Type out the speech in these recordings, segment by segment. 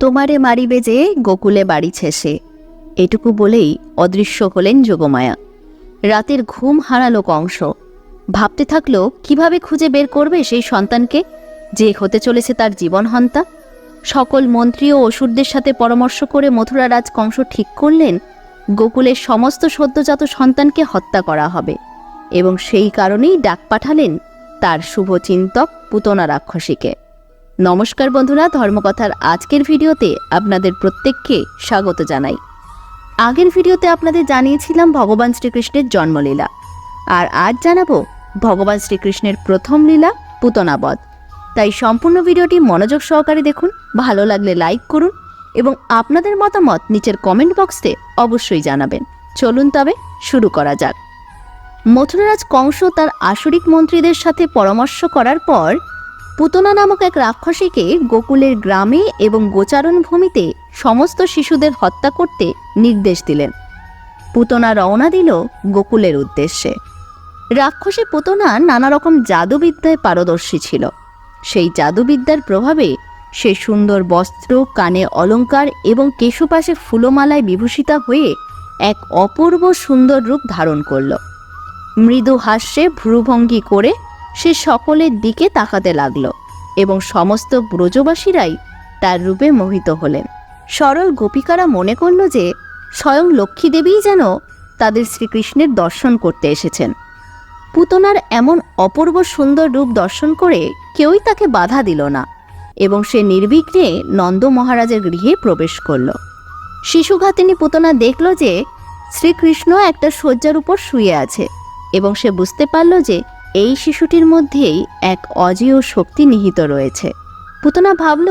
তোমারে মারিবে যে গোকুলে বাড়ি সে এটুকু বলেই অদৃশ্য হলেন যোগমায়া। রাতের ঘুম হারালো কংস। ভাবতে থাকল, কীভাবে খুঁজে বের করবে সেই সন্তানকে? যে হতে চলেছে তার জীবনহন্তা। সকল মন্ত্রী ও অসুরদের সাথে পরামর্শ করে মথুরা রাজ কংস ঠিক করলেন, গোকুলের সমস্ত সদ্যজাত সন্তানকে হত্যা করা হবে। এবং সেই কারণেই ডাক পাঠালেন তার শুভচিন্তক পুতনা রাক্ষসীকে। নমস্কার বন্ধুরা, ধর্মকথার আজকের ভিডিওতে আপনাদের প্রত্যেককে স্বাগত জানাই। আগের ভিডিওতে আপনাদের জানিয়েছিলাম ভগবান শ্রীকৃষ্ণের জন্মলীলা। আর আজ জানাব ভগবান শ্রীকৃষ্ণের প্রথম লীলা, পুতনাবধ। তাই সম্পূর্ণ ভিডিওটি মনোযোগ সহকারে দেখুন, ভালো লাগলে লাইক করুন এবং আপনাদের মতামত নিচের কমেন্ট বক্সে অবশ্যই জানাবেন। চলুন তবে শুরু করা যাক। মথুরারাজ কংস তার আসরিক মন্ত্রীদের সাথে পরামর্শ করার পর পুতনা নামক এক রাক্ষসীকে গোকুলের গ্রামে এবং গোচারণ ভূমিতে সমস্ত শিশুদের হত্যা করতে নির্দেশ দিলেন। পুতনা রওনা দিল গোকুলের উদ্দেশ্যে। রাক্ষসী পুতনা নানা রকম জাদুবিদ্যায় পারদর্শী ছিল। সেই জাদুবিদ্যার প্রভাবে সে সুন্দর বস্ত্র, কানে অলংকার এবং কেশুপাশে ফুলমালায় বিভূষিতা হয়ে এক অপূর্ব সুন্দর রূপ ধারণ করল। মৃদু হাস্যে ভ্রুভঙ্গি করে সে সকলের দিকে তাকাতে লাগল। এবং সমস্ত ব্রজবাসীরাই তার রূপে মোহিত হলেন। সরল গোপিকারা মনে করল যে, স্বয়ং লক্ষ্মী দেবীই যেন তাদের শ্রীকৃষ্ণের দর্শন করতে এসেছেন। পুতনার এমন অপূর্ব সুন্দর রূপ দর্শন করে কেউই তাকে বাধা দিল না এবং সে নির্বিঘ্নে নন্দ মহারাজের গৃহে প্রবেশ করল। শিশুঘাতিনী পুতনা দেখল যে, শ্রীকৃষ্ণ একটা শয্যার উপর শুয়ে আছে এবং সে বুঝতে পারল যে এই শিশুটির মধ্যেই এক অজেয় শক্তি নিহিত রয়েছে। পুতনা ভাবল,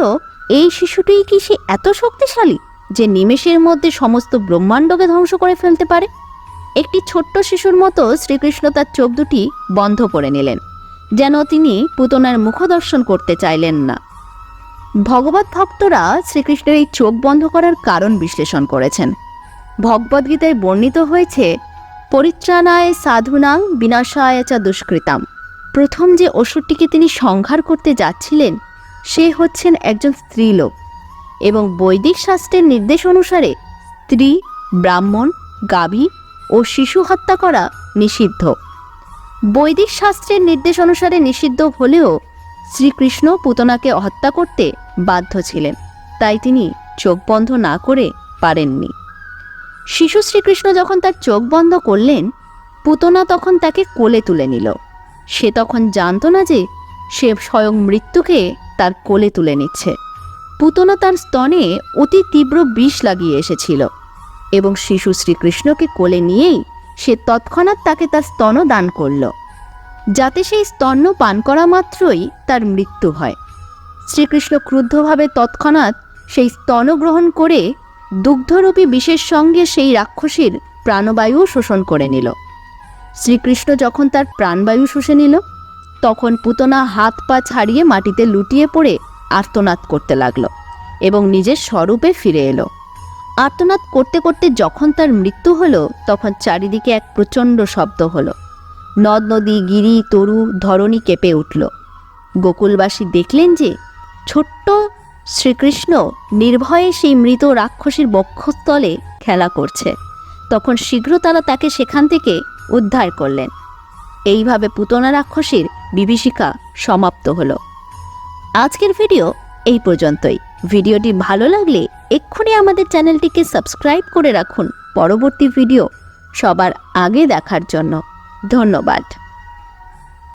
এই শিশুটিই কি সে এত শক্তিশালী যে নিমেষের মধ্যে সমস্ত ব্রহ্মাণ্ডকে ধ্বংস করে ফেলতে পারে? একটি ছোট্ট শিশুর মতো শ্রীকৃষ্ণ তার চোখ দুটি বন্ধ করে নিলেন, যেন তিনি পুতনার মুখ দর্শন করতে চাইলেন না। ভগবত ভক্তরা শ্রীকৃষ্ণের এই চোখ বন্ধ করার কারণ বিশ্লেষণ করেছেন। ভগবদ্গীতায় বর্ণিত হয়েছে পরিত্রাণায় সাধুনাং, বিনাশায় চা দুষ্কৃতাম। প্রথম যে অসুরটিকে তিনি সংহার করতে যাচ্ছিলেন, সে হচ্ছেন একজন স্ত্রীলোক এবং বৈদিক শাস্ত্রের নির্দেশ অনুসারে স্ত্রী, ব্রাহ্মণ, গাভী ও শিশু হত্যা করা নিষিদ্ধ। বৈদিক শাস্ত্রের নির্দেশ অনুসারে নিষিদ্ধ হলেও শ্রীকৃষ্ণ পুতনাকে হত্যা করতে বাধ্য ছিলেন, তাই তিনি চোখ বন্ধ না করে পারেননি। শিশু শ্রীকৃষ্ণ যখন তার চোখ বন্ধ করলেন, পুতনা তখন তাকে কোলে তুলে নিল। সে তখন জানত না যে সে স্বয়ং মৃত্যুকে তার কোলে তুলে নিচ্ছে। পুতনা তার স্তনে অতি তীব্র বিষ লাগিয়ে এসেছিল এবং শিশু শ্রীকৃষ্ণকে কোলে নিয়েই সে তৎক্ষণাৎ তাকে তার স্তন দান করল, যাতে সেই স্তন্য পান করা মাত্রই তার মৃত্যু হয়। শ্রীকৃষ্ণ ক্রুদ্ধভাবে তৎক্ষণাৎ সেই স্তন গ্রহণ করে দুগ্ধরূপী বিষের সঙ্গে সেই রাক্ষসীর প্রাণবায়ু শোষণ করে নিল। শ্রীকৃষ্ণ যখন তার প্রাণবায়ু শুষে নিল, তখন পুতনা হাত পা ছাড়িয়ে মাটিতে লুটিয়ে পড়ে আর্তনাদ করতে লাগল এবং নিজের স্বরূপে ফিরে এলো। আর্তনাদ করতে করতে যখন তার মৃত্যু হলো, তখন চারিদিকে এক প্রচণ্ড শব্দ হলো। নদ, নদী, গিরি, তরু, ধরণী কেঁপে উঠল। গোকুলবাসী দেখলেন যে ছোট্ট শ্রীকৃষ্ণ নির্ভয়ে সেই মৃত রাক্ষসীর বক্ষস্থলে খেলা করছে। তখন শীঘ্র তারা তাকে সেখান থেকে উদ্ধার করলেন। এইভাবে পুতনা রাক্ষসীর বিভীষিকা সমাপ্ত হলো। আজকের ভিডিও এই পর্যন্তই। ভিডিওটি ভালো লাগলে এক্ষুনি আমাদের চ্যানেলটিকে সাবস্ক্রাইব করে রাখুন পরবর্তী ভিডিও সবার আগে দেখার জন্য। ধন্যবাদ।